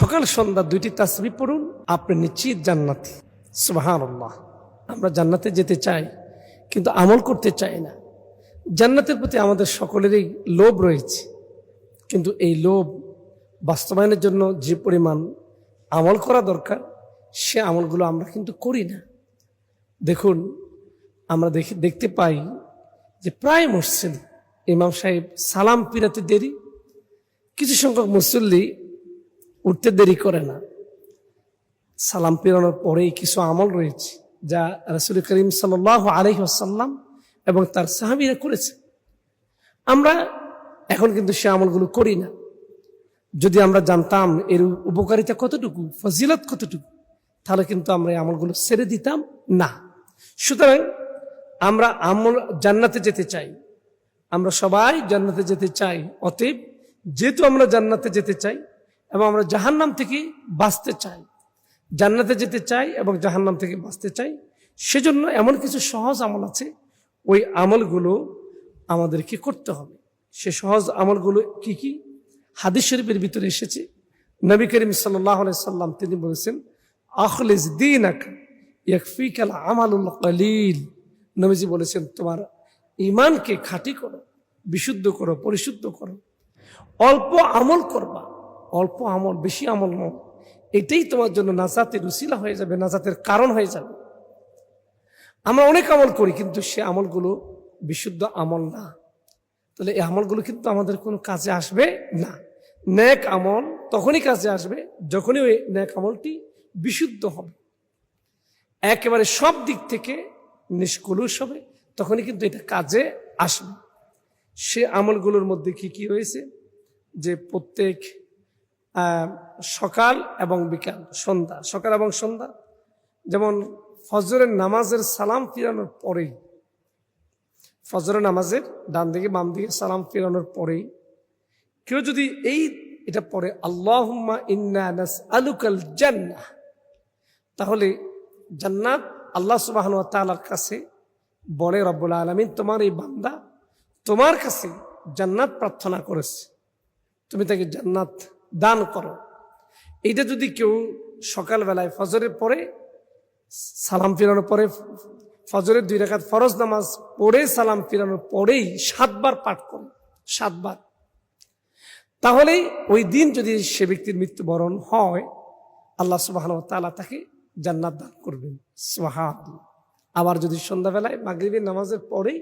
সকাল সন্ধ্যা দুইটি তাসবি পড়ুন, আপনি নিশ্চিত জান্নাতি। সুবাহান আমরা জান্নাতে যেতে চাই, কিন্তু আমল করতে চাই না। জান্নাতের প্রতি আমাদের সকলেরই লোভ রয়েছে, কিন্তু এই লোভ বাস্তবায়নের জন্য যে পরিমাণ আমল করা দরকার, সে আমলগুলো আমরা কিন্তু করি না। দেখুন, আমরা দেখি, দেখতে পাই যে প্রায় মসজিদ ইমাম সাহেব সালাম পিরাতে দেরি। কিছু সংখ্যক মুসল্লি উঠতে দেরি করে না। সালাম পেরানোর পরেই কিছু আমল রয়েছে যা রসুল করিম সাল আলহিহাসাল্লাম এবং তার সাহাবিরা করেছে। আমরা এখন কিন্তু সে আমলগুলো করি না। যদি আমরা জানতাম এর উপকারিতা কতটুকু, ফজিলত কতটুকু, তাহলে কিন্তু আমরা এই আমলগুলো ছেড়ে দিতাম না। সুতরাং আমরা আমল জান্নাতে যেতে চাই। আমরা সবাই জান্নাতে যেতে চাই, অতএব যেহেতু আমরা জান্নাতে যেতে চাই এবং আমরা জাহান্নাম থেকে বাঁচতে চাই, জান্নাতে যেতে চাই এবং জাহান্নাম থেকে বাঁচতে চাই। সেজন্য এমন কিছু সহজ আমল আছে, ওই আমলগুলো আমাদেরকে করতে হবে। সে সহজ আমলগুলো কি কি? হাদিস শরীফের ভিতরে এসেছে, নবী করিম সাল্লাহ সাল্লাম তিনি বলেছেন, আখলিস দিন ইয়াকফিকাল নবীজি বলেছেন, তোমার ইমানকে খাঁটি করো, বিশুদ্ধ করো, পরিশুদ্ধ করো, অল্প আমল করবা অল্প আমল, বেশি আমল নয় এটাই তোমার জন্য নাজাতের উসিলা হয়ে যাবে, নাজাতের কারণ হয়ে যাবে। আমরা অনেক আমল করি, কিন্তু সে আমলগুলো বিশুদ্ধ আমল না। তাহলে এই আমলগুলো কিন্তু আমাদের কোনো কাজে আসবে না। ন্যাক আমল তখনই কাজে আসবে, যখনই ওই ন্যাক আমলটি বিশুদ্ধ হবে। একেবারে সব দিক থেকে নিষ্কলুষ হবে, তখনই কিন্তু এটা কাজে আসবে। সে আমলগুলোর মধ্যে কি কি রয়েছে? যে প্রত্যেক সকাল এবং বিকাল, সন্ধ্যা, সকাল এবং সন্ধ্যা। যেমন ফজরের নামাজের সালাম ফিরানোর পরেই, ফজরের নামাজের ডান দিকে, বাম দিকে সালাম ফিরানোর পরেই কেউ যদি এই, এটা পরে ইন্নাস আলুকাল জান্না তাহলে জান্নাত আল্লাহ সুবাহ তালার কাছে বলে, রব্বুল আলমিন, তোমার এই বান্দা তোমার কাছে জান্নাত প্রার্থনা করেছে। তুমি তাকে জান্নাত দান করো। এইটা যদি কেউ সকালবেলায় ফজরের পরে সালাম ফিরানোর পরে ফজরের দুই রেখাত ফরজ নামাজ পড়ে সালাম ফিরানোর পরেই সাতবার পাঠ করে, সাতবার। তাহলে ওই দিন যদি সে ব্যক্তির মৃত্যুবরণ হয়, আল্লাহ সুবাহ তালা তাকে জান্নাত দান করবেন। সোহান আবার যদি সন্ধ্যাবেলায় মাগরিবের নামাজের পরেই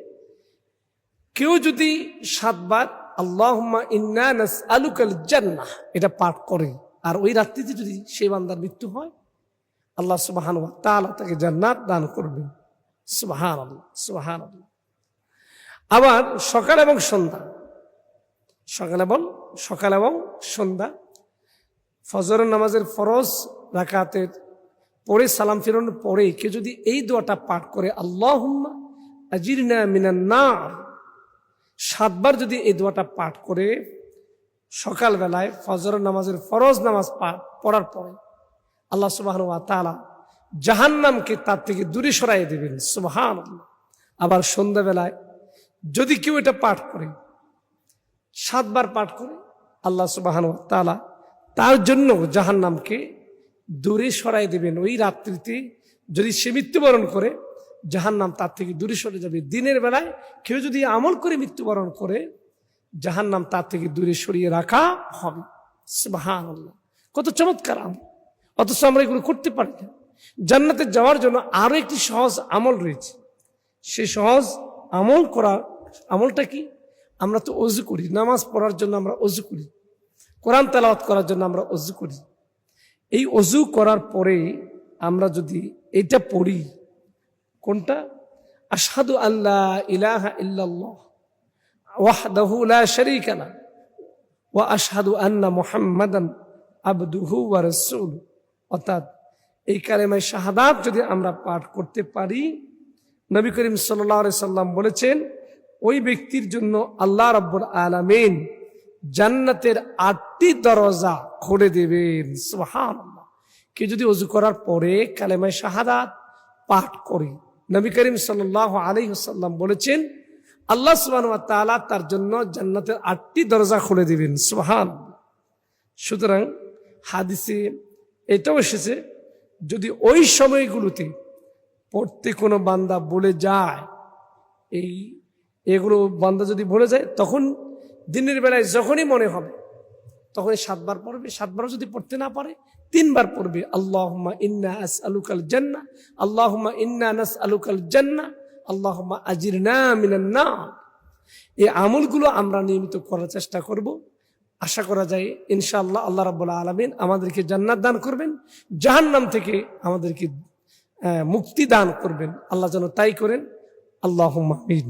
কেউ যদি সাতবার আল্লাহম্মা ইন্নাস আলুকাল জান্নাহ। এটা পাঠ করে। আর ওই রাত্রিতে যদি সেই বান্দার মৃত্যু হয়, আল্লাহ সুবাহান তালা তাকে জান্নাত দান করবেন। সুবাহান সুবাহান আবার সকাল এবং সন্ধ্যা। সকাল এবং সকাল এবং সন্ধ্যা। ফজর নামাজের ফরজ, রাকাতের পরে সালাম ফিরানোর পরে কেউ যদি এই দোয়াটা পাঠ করে আল্লাহ আজিরনা মিনান্নার সাতবার যদি এই দোয়াটা পাঠ করে সকালবেলায় ফজর নামাজের ফরজ নামাজ পড়ার পরে আল্লাহ সুবাহ তালা জাহান্নামকে তার থেকে দূরে সরাই দেবেন। সুবাহান আবার সন্ধ্যাবেলায় যদি কেউ এটা পাঠ করে, সাতবার পাঠ করে, আল্লাহ সুবাহান তালা তার জন্য জাহান্নামকে দূরে সরাই দেবেন। ওই রাত্রিতে যদি সে মৃত্যুবরণ করে জাহান্নাম তার থেকে দূরে সরে যাবে। দিনের বেলায় কেউ যদি আমল করে মৃত্যুবরণ করে, জাহান্নাম তার থেকে দূরে সরিয়ে রাখা হবে। কত চমৎকার আমল। অথচ আমরা এগুলো করতে পারি না। জান্নাতে যাওয়ার জন্য আরও একটি সহজ আমল রয়েছে। সে সহজ আমল করা, আমলটা কি? আমরা তো অজু করি। নামাজ পড়ার জন্য আমরা অজু করি। কোরআন তেলাওয়াত করার জন্য আমরা অজু করি। এই অজু করার পরে আমরা যদি এটা পড়ি কোনটা? আসাদু আল্লাহ ইলাহা ইল্লাল্লাহ, ওয়াহদাহু লা শারীকা লা ওয়া আশহাদু আন্না মুহাম্মাদান আবদুহু ওয়া রাসূল অর্থাৎ এই কালেমায় শাহাদাত যদি আমরা পাঠ করতে পারি, নবী করিম আলাইহি সাল্লাম বলেছেন, ওই ব্যক্তির জন্য আল্লাহ রাব্বুল আলামিন জান্নাতের আটটি দরজা খুলে দেবেন। সুবহানাল্লাহ। কে যদি অজু করার পরে কালেমায় শাহাদাত পাঠ করে নবী করিম সাল্লাহ আলাইসাল্লাম বলেছেন, আল্লাহ সুবাহ তালা তার জন্য জান্নাতের আটটি দরজা খুলে দিবেন। সুহান সুতরাং হাদিসে এটাও এসেছে, যদি ওই সময়গুলোতে পড়তে কোনো বান্দা বলে যায়, এই এগুলো বান্দা যদি বলে যায়, তখন দিনের বেলায় যখনই মনে হবে, তখনই সাতবার পড়বে, সাতবারও যদি পড়তে না পারে তিনবার পড়বে, আল্লাহুম্মা ইন্না আস আলুকাল জান্না, আল্লাহুম্মা ইন্না নাস আলুকাল জান্না, আল্লাহুম্মা আজিরনা মিনান নার। এই আমলগুলো আমরা নিয়মিত করার চেষ্টা করব। আশা করা যায় ইনশাআল্লাহ আল্লাহ রাব্বুল আলামিন আমাদেরকে জান্নাত দান করবেন, জাহান্নাম থেকে আমাদেরকে মুক্তি দান করবেন। আল্লাহ যেন তাই করেন। আল্লাহ